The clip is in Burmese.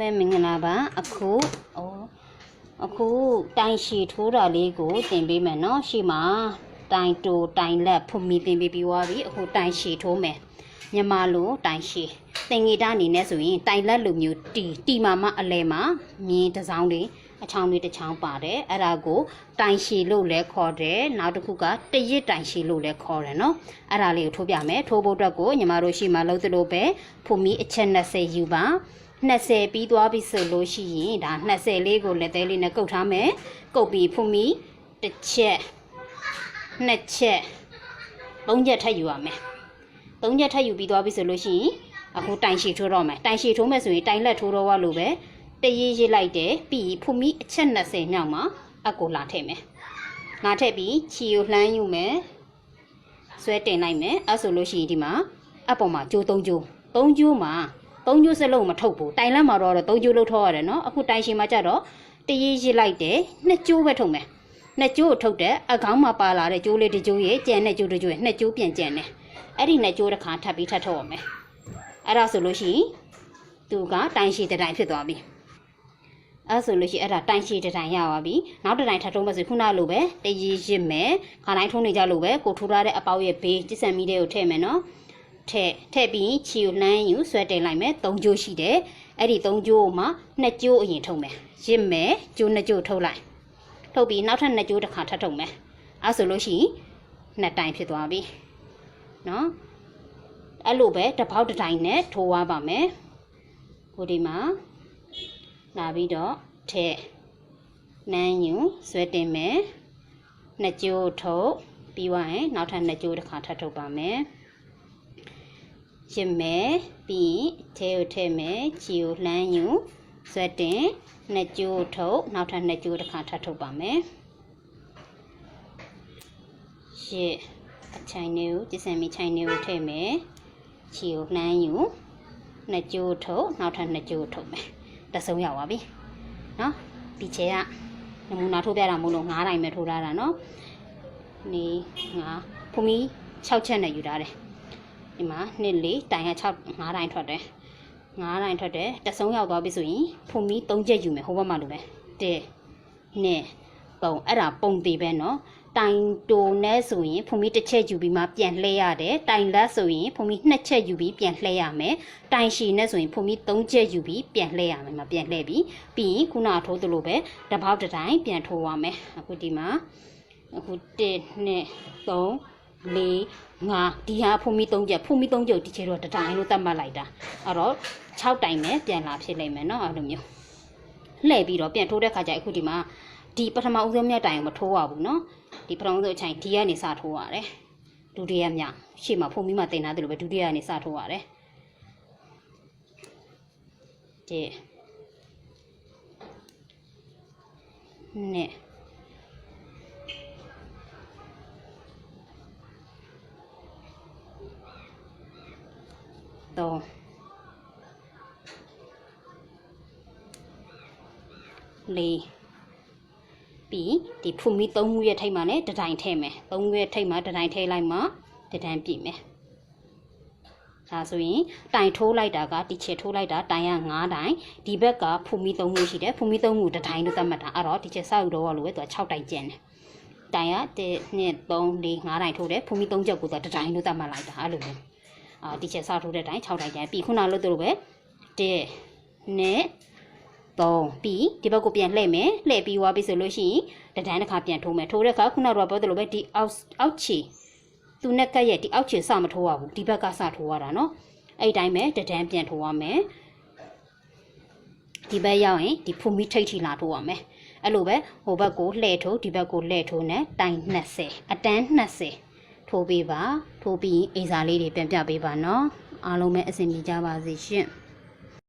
ပဲမင်္ဂလာပါအခုဩအခုတိုင်ရှည်ထိုးတာလေးကိုတင်ပေးမယ်နော်ရှေ့မှာတိုင်တိုတိုင်လက်ဖုန်မီတင်ပေးပြီးသွားပြီအခုတိုင်ရှည်ထိုးမယ်မြန်မာလိုတိုင်ရှည်တင်ငီတာအနေနဲ့ဆိုရင်တိုင်လက်လိုမျိုးတီတီမာမအလဲမှာမြင်းတစ်စောင်းလေးအချောင်းလေးတစ်ချောင်းပါတယ်အဲ့ဒါကိုတိုင်ရှည်လို့လည်းခေါ်တယ်နောက်တစ်ခုကတရစ်တိုင်ရှည်လို့လည်းခေါ်တယ်နော်အဲ့ဒါလေးကိုထိုးပြမယ်ထိုးဖို့အတွက်ကိုညီမတို့ရှေ့မှာလုံးသလိုပဲဖုန်မီအချက်20ယူပါ 20ပြီးသွားပြီဆိုလို့ရှိရင်ဒါ20လေးကိုလက်သေးလေးနဲ့ကုတ်ထားမယ်ကုတ်ပြီးဖုန်မီတစ်ချက်နှစ်ချက်သုံးချက်ထပ်ယူရမယ်သုံးချက်ထပ်ယူပြီးသွားပြီဆိုလို့ရှိရင်အခုတိုင်ရှည်ထိုးတော့မယ်တိုင်ရှည်ထိုးမယ်ဆိုရင်တိုင်လက်ထိုးတော့ရလို့ပဲတရေးရေးလိုက်တယ်ပြီးဖုန်မီအချက်20မြောက်မှာအကိုလာထည့်မယ်လာထည့်ပြီးချီကိုလှမ်းယူမယ်ဆွဲတင်လိုက်မယ်အဲ့ဆိုလို့ရှိရင်ဒီမှာအပေါ်မှာကျိုး၃ကျိုး၃ကျိုးမှာ ၃ကျိုးစလုံးမထုတ်ဘူးတိုင်လက်မှာတော့၃ကျိုးလို့ထုတ်ရတယ်နော်အခုတိုင်ရှင်မှာကြတော့တရေးရေးလိုက်တယ်နှစ်ကျိုးပဲထုတ်မယ်နှစ်ကျိုးကိုထုတ်တဲ့အကောင်းမှာပါလာတဲ့ကျိုးလေးတစ်ကျိုးရဲ့ကြံတဲ့ကျိုးတစ်ကျိုးရဲ့နှစ်ကျိုးပြန်ကြံတယ်အဲ့ဒီနှစ်ကျိုးတစ်ခါထပ်ပြီးထပ်ထုတ်ရမယ်အဲ့ဒါဆိုလို့ရှိရင်သူကတိုင်ရှိတဲ့တိုင်ဖြစ်သွားပြီအဲ့ဆိုလို့ရှိရင်အဲ့ဒါတိုင်ရှိတဲ့တိုင်ရပါပြီနောက်တစ်တိုင်ထပ်ထုံးမယ်ဆိုခုနလိုပဲတရေးရစ်မယ်ခါတိုင်းထုံးနေကြလို့ပဲကိုထိုးထားတဲ့အပေါက်ရဲ့ဘေးကျစ်ဆန်မီတွေကိုထည့်မယ်နော် ထည့်ထည့်ပြီးချီကိုလှမ်းယူဆွဲတင်လိုက်မယ်၃ကျိုးရှိတယ်အဲ့ဒီ၃ကျိုးမှာနှစ်ကျိုးအရင်ထုံမယ်ရစ်မယ်ကျိုးနှစ်ကျိုးထုတ်လိုက်ထုတ်ပြီးနောက်ထပ်နှစ်ကျိုးတစ်ခါထပ်ထုံမယ်အဲ့ဆိုလို့ရှိရင်နှစ်တိုင်ဖြစ်သွားပြီနော်အဲ့လိုပဲတစ်ပေါက်တစ်တိုင်နဲ့ထိုးသွားပါမယ်ကိုဒီမှာလာပြီးတော့ထည့်နန်းယူဆွဲတင်မယ်နှစ်ကျိုးထုတ်ပြီးသွားရင်နောက်ထပ်နှစ်ကျိုးတစ်ခါထပ်ထုတ်ပါမယ် ရစ်မယ်ပြီးထဲကိုထည့်မယ်ချီကိုလှမ်းယူဆွဲတင်နှစ်ကျိုးထုတ်နောက်ထပ်နှစ်ကျိုးတစ်ခါထပ်ထုတ်ပါမယ်ရှစ်အချိုင်လေးကိုကျစံမီချိုင်လေးကိုထည့်မယ်ချီကိုလှမ်းယူနှစ်ကျိုးထုတ်နောက်ထပ်နှစ်ကျိုးထုတ်မယ်တဆုံရောက်ပါပြီနော်ဒီချေကနမူနာထိုးပြတာမဟုတ်လို့9တိုင်းပဲထိုးထားတာနော်နေ9ဖူမီ6ချက်နဲ့ယူထားတယ် ဒီမှာနှစ်လေးတိုင်က6 9တိုင်းထွက်တယ်9တိုင်းထွက်တယ်တဆုံရောက်သွားပြီဆိုရင်ဖူမီ3ချက်ယူမယ်ဟိုဘက်မှာလိုပဲ1 2 3အဲ့ဒါပုံသေးပဲနော်တိုင်တိုနဲ့ဆိုရင်ဖုန်မီတစ်ချက်ယူပြီးမှပြန်လှည့်ရတယ်တိုင်လက်ဆိုရင်ဖုန်မီနှစ်ချက်ယူပြီးပြန်လှည့်ရမယ်တိုင်ရှည်နဲ့ဆိုရင်ဖုန်မီသုံးချက်ယူပြီးပြန်လှည့်ရမယ်မပြန်လှည့်ပြီးပြီးရင်ခုနထိုးသလိုပဲတစ်ပေါက်တစ်တိုင်းပြန်ထိုးရမယ်အခုဒီမှာအခု1 2 3 4 5ဒီဟာဖုန်မီသုံးချက်ဖုန်မီသုံးချက်ဒီချေတော့တစ်တိုင်းလို့သတ်မှတ်လိုက်တာအဲ့တော့6တိုင်နဲ့ပြန်လာဖြစ်လိမ့်မယ်နော်အဲ့လိုမျိုးလှည့်ပြီးတော့ပြန်ထိုးတဲ့ခါကျအခုဒီမှာဒီပထမဦးဆုံးမြတ်တိုင်ကိုမထိုးရဘူးเนาะဒီပထမဦးဆုံးအချိန်ဒီကနေစထိုးရတယ်ဒုတိယမြရှေ့မှာဖုန်ပြီးမှတင်ထားတယ်လို့ပဲဒုတိယကနေစထိုးရတယ်ဒီနဲ့ တော့လေးပြီးဒီဖူမီ၃ခုရဲ့ထိတ်မှလည်းတတိုင်းထည့်မယ်၃ခုရဲ့ထိတ်မှတတိုင်းထည့်လိုက်မှတတိုင်းပြည့်မယ်ဒါဆိုရင်တိုင်ထိုးလိုက်တာကဒီချေထိုးလိုက်တာတိုင်က9တိုင်ဒီဘက်ကဖူမီ3ခုရှိတယ်ဖူမီ3ခုတတိုင်းလို့သတ်မှတ်တာအဲ့တော့ဒီချေစောက်ယူတော့လို့ပဲသူက6တိုင်ကျန်တယ်တိုင်က1 2 3 4 5တိုင်ထိုးတယ်ဖူမီ3ချက်ကိုသူကတတိုင်းလို့သတ်မှတ်လိုက်တာအဲ့လိုမျိုး အာတီချာစထိုးတဲ့အတိုင်း6တိုင်းပြန်ပြီးခုနလို့တို့လိုပဲ1နဲ့3ပြီးဒီဘက်ကိုပြန်လှည့်မယ်လှည့်ပြီးွားပြီဆိုလို့ရှိရင်တဒန်းတစ်ခါပြန်ထိုးမယ်ထိုးတဲ့အခါခုနကပြောသလိုပဲဒီအောက်အောက်ခြေသူနဲ့ကက်ရဲ့ဒီအောက်ခြေစမထိုးရဘူးဒီဘက်ကစထိုးရတာနော်အဲ့တိုင်းပဲတဒန်းပြန်ထိုးရမယ်ဒီဘက်ရောက်ရင်ဒီဖူမီထိတ်ထီလာထိုးရမယ်အဲ့လိုပဲဟိုဘက်ကိုလှည့်ထိုးဒီဘက်ကိုလှည့်ထိုးနဲ့တိုင်20အတန်း20 ထိုးပေးပါထိုးပြီးရင်အိမ်စာလေးတွေပြန်ပြပေးပါနော်အားလုံးပဲအဆင်ပြေကြပါစေရှင်